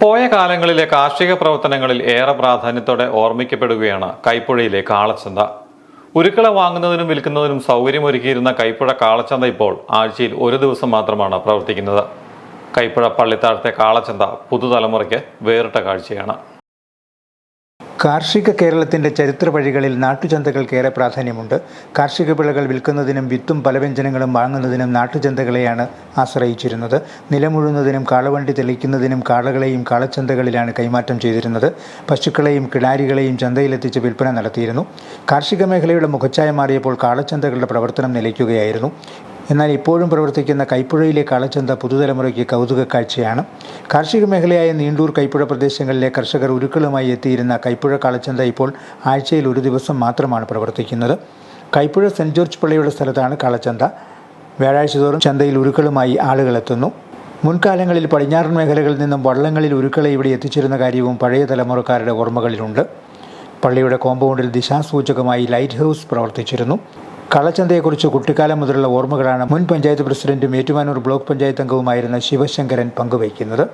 പോയ കാലങ്ങളിലെ കാർഷിക പ്രവർത്തനങ്ങളിൽ ഏറെ പ്രാധാന്യത്തോടെ ഓർമ്മിക്കപ്പെടുകയാണ് കൈപ്പുഴയിലെ കാളച്ചന്ത. ഉരുക്കള വാങ്ങുന്നതിനും വിൽക്കുന്നതിനും സൗകര്യമൊരുക്കിയിരുന്ന കൈപ്പുഴ കാളച്ചന്ത ഇപ്പോൾ ആഴ്ചയിൽ ഒരു ദിവസം മാത്രമാണ് പ്രവർത്തിക്കുന്നത്. കൈപ്പുഴ പള്ളിത്താഴത്തെ കാളച്ചന്ത പുതുതലമുറയ്ക്ക് വേറിട്ട കാഴ്ചയാണ്. കാർഷിക കേരളത്തിന്റെ ചരിത്ര വഴികളിൽ നാട്ടുചന്തകൾക്കേറെ പ്രാധാന്യമുണ്ട്. കാർഷിക വിളകൾ വിൽക്കുന്നതിനും വിത്തും പലവ്യഞ്ജനങ്ങളും വാങ്ങുന്നതിനും നാട്ടുചന്തകളെയാണ് ആശ്രയിച്ചിരുന്നത്. നിലമുഴുന്നതിനും കാളവണ്ടി തെളിക്കുന്നതിനും കാളകളെയും കാളച്ചന്തകളിലാണ് കൈമാറ്റം ചെയ്തിരുന്നത്. പശുക്കളെയും കിടാരികളെയും ചന്തയിലെത്തിച്ച് വിൽപ്പന നടത്തിയിരുന്നു. കാർഷിക മേഖലയുടെ മുഖച്ഛായ മാറിയപ്പോൾ കാളച്ചന്തകളുടെ പ്രവർത്തനം നിലയ്ക്കുകയായിരുന്നു. എന്നാൽ ഇപ്പോഴും പ്രവർത്തിക്കുന്ന കൈപ്പുഴയിലെ കാളച്ചന്ത പുതുതലമുറയ്ക്ക് കൗതുക കാഴ്ചയാണ് കാർഷിക മേഖലയായ നീണ്ടൂർ കൈപ്പുഴ പ്രദേശങ്ങളിലെ കർഷകർ ഉരുക്കളുമായി എത്തിയിരുന്ന കൈപ്പുഴ കാളച്ചന്ത ഇപ്പോൾ ആഴ്ചയിൽ ഒരു ദിവസം മാത്രമാണ് പ്രവർത്തിക്കുന്നത്. കൈപ്പുഴ സെന്റ് ജോർജ് പള്ളിയുടെ സ്ഥലത്താണ് കാളച്ചന്ത വ്യാഴാഴ്ച തോറും ചന്തയിൽ ഉരുക്കളുമായി ആളുകളെത്തുന്നു മുൻകാലങ്ങളിൽ പടിഞ്ഞാറൻ മേഖലകളിൽ നിന്നും വള്ളങ്ങളിൽ ഉരുക്കളെ ഇവിടെ എത്തിച്ചിരുന്ന കാര്യവും പഴയ തലമുറക്കാരുടെ ഓർമ്മകളിലുണ്ട്. പള്ളിയുടെ കോമ്പൗണ്ടിൽ ദിശാസൂചകമായി ലൈറ്റ് ഹൗസ് പ്രവർത്തിച്ചിരുന്നു. കള്ളച്ചന്തയെക്കുറിച്ച് കുട്ടിക്കാലം മുതലുള്ള ഓർമ്മകളാണ് മുൻ പഞ്ചായത്ത് പ്രസിഡന്റും ഏറ്റുമാനൂർ ബ്ലോക്ക് പഞ്ചായത്ത് അംഗവുമായിരുന്ന ശിവശങ്കരൻ പങ്കുവയ്ക്കുന്നത്.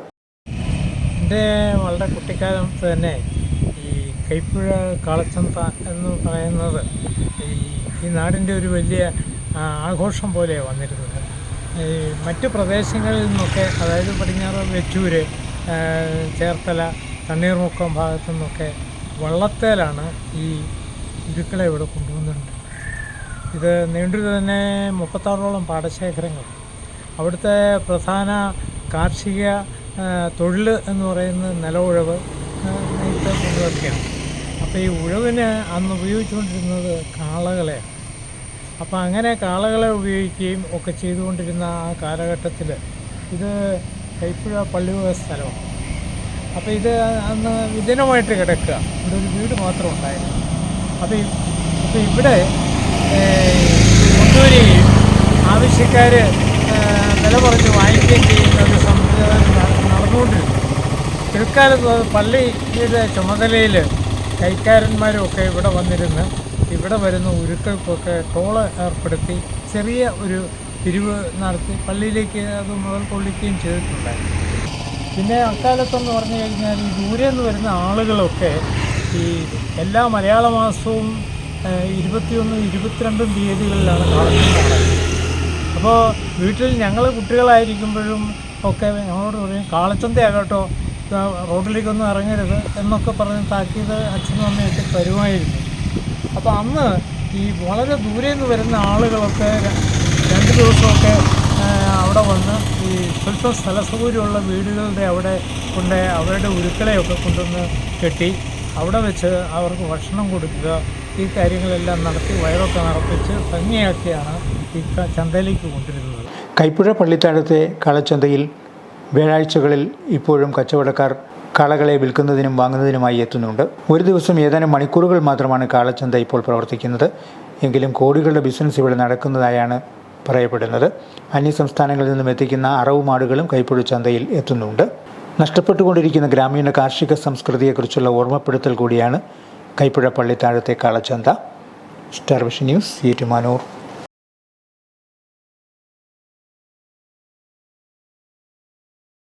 എന്റെ വളരെ കുട്ടിക്കാലത്ത് തന്നെ ഈ കൈപ്പുഴ കാളച്ചന്ത എന്ന് പറയുന്നത് ഈ നാടിന്റെ ഒരു വലിയ ആഘോഷം പോലെ വന്നിരുന്നത്. ഈ മറ്റു പ്രദേശങ്ങളിൽ നിന്നൊക്കെ അതായത് പടിഞ്ഞാറ് വെച്ചൂര് ചേർത്തല തണ്ണീർമുക്കം ഭാഗത്തു നിന്നൊക്കെ വള്ളത്തേലാണ് ഈ ഉരുക്കളെ ഇവിടെ കൊണ്ടുവന്നിട്ടുണ്ട്. ഇത് നീണ്ടു തന്നെ മുപ്പത്താറോളം പാടശേഖരങ്ങൾ. അവിടുത്തെ പ്രധാന കാർഷിക തൊഴിൽ എന്ന് പറയുന്നത് നിലവുഴവ് നെയ്ത്ത് കൊണ്ടുവയ്ക്കുകയാണ് അപ്പോൾ ഈ ഉഴവിന് അന്ന് ഉപയോഗിച്ചുകൊണ്ടിരുന്നത് കാളകളെയാണ്. അപ്പോൾ അങ്ങനെ കാളകളെ ഉപയോഗിക്കുകയും ഒക്കെ ചെയ്തുകൊണ്ടിരുന്ന ആ കാലഘട്ടത്തിൽ ഇത് കൈപ്പുഴ പള്ളിവക സ്ഥലമാണ്. അപ്പോൾ ഇത് അന്ന് വിജനമായിട്ട് കിടക്കുക. ഇവിടെ ഒരു വീട് മാത്രം ഉണ്ടായിരുന്നു. അപ്പോൾ അപ്പോൾ ഇവിടെ കൊണ്ടുവരികയും ആവശ്യക്കാർ വില പറഞ്ഞ് വാങ്ങിക്കുകയും ചെയ്യുന്ന ഒരു സംവിധാനം നട- നടന്നുകൊണ്ടിരുന്നു. പിൽക്കാലത്ത് പള്ളിയുടെ ചുമതലയിൽ കൈക്കാരന്മാരൊക്കെ ഇവിടെ വന്നിരുന്ന് ഇവിടെ വരുന്ന ഉരുക്കൾക്കൊക്കെ ടോൾ ഏർപ്പെടുത്തി ചെറിയ ഒരു പിരിവ് നടത്തി പള്ളിയിലേക്ക് അത് മുതൽ കൊള്ളിക്കുകയും ചെയ്തിട്ടുണ്ടായിരുന്നു. പിന്നെ അക്കാലത്തെന്ന് പറഞ്ഞു കഴിഞ്ഞാൽ ഈ ദൂരെ നിന്ന് വരുന്ന ആളുകളൊക്കെ ഈ എല്ലാ മലയാള മാസവും ഇരുപത്തിയൊന്നും ഇരുപത്തിരണ്ടും തീയതികളിലാണ് കാളച്ചന്ത അപ്പോൾ വീട്ടിൽ ഞങ്ങൾ കുട്ടികളായിരിക്കുമ്പോഴും ഒക്കെ ഞങ്ങളോട് പറയും കാളച്ചന്തയാകട്ടോ റോഡിലേക്കൊന്നും ഇറങ്ങരുത് എന്നൊക്കെ പറഞ്ഞ് താക്കീത് അച്ഛനും അമ്മയൊക്കെ തരുമായിരുന്നു. അപ്പോൾ അന്ന് ഈ വളരെ ദൂരെ നിന്ന് വരുന്ന ആളുകളൊക്കെ രണ്ട് ദിവസമൊക്കെ അവിടെ വന്ന് ഈ സ്വല്പം സ്ഥല സൗകര്യമുള്ള വീടുകളുടെ അവിടെ കൊണ്ട് അവരുടെ ഉരുക്കളെയൊക്കെ കൊണ്ടുവന്ന് കെട്ടി അവിടെ വെച്ച് അവർക്ക് ഭക്ഷണം കൊടുക്കുക ഈ കാര്യങ്ങളെല്ലാം നടത്തി വയറൊക്കെ നടത്തിച്ച് ഭംഗിയാക്കിയാണ് ഈ ചന്തയിലേക്ക് കൊണ്ടിരുന്നത് കൈപ്പുഴ പള്ളിത്താഴത്തെ കളച്ചന്തയിൽ വ്യാഴാഴ്ചകളിൽ ഇപ്പോഴും കച്ചവടക്കാർ കാളകളെ വിൽക്കുന്നതിനും വാങ്ങുന്നതിനുമായി എത്തുന്നുണ്ട്. ഒരു ദിവസം ഏതാനും മണിക്കൂറുകൾ മാത്രമാണ് കാളച്ചന്ത ഇപ്പോൾ പ്രവർത്തിക്കുന്നത്. എങ്കിലും കോടികളുടെ ബിസിനസ് ഇവിടെ നടക്കുന്നതായാണ് പറയപ്പെടുന്നത്. അന്യ സംസ്ഥാനങ്ങളിൽ നിന്നും എത്തിക്കുന്ന അറവ് മാടുകളും കൈപ്പുഴ ചന്തയിൽ എത്തുന്നുണ്ട്. നഷ്ടപ്പെട്ടുകൊണ്ടിരിക്കുന്ന ഗ്രാമീണ കാർഷിക സംസ്കൃതിയെക്കുറിച്ചുള്ള ഓർമ്മപ്പെടുത്തൽ കൂടിയാണ് കൈപ്പുഴ പള്ളിത്താഴത്തെ Kalachantha. Star vision news Ettumanoor.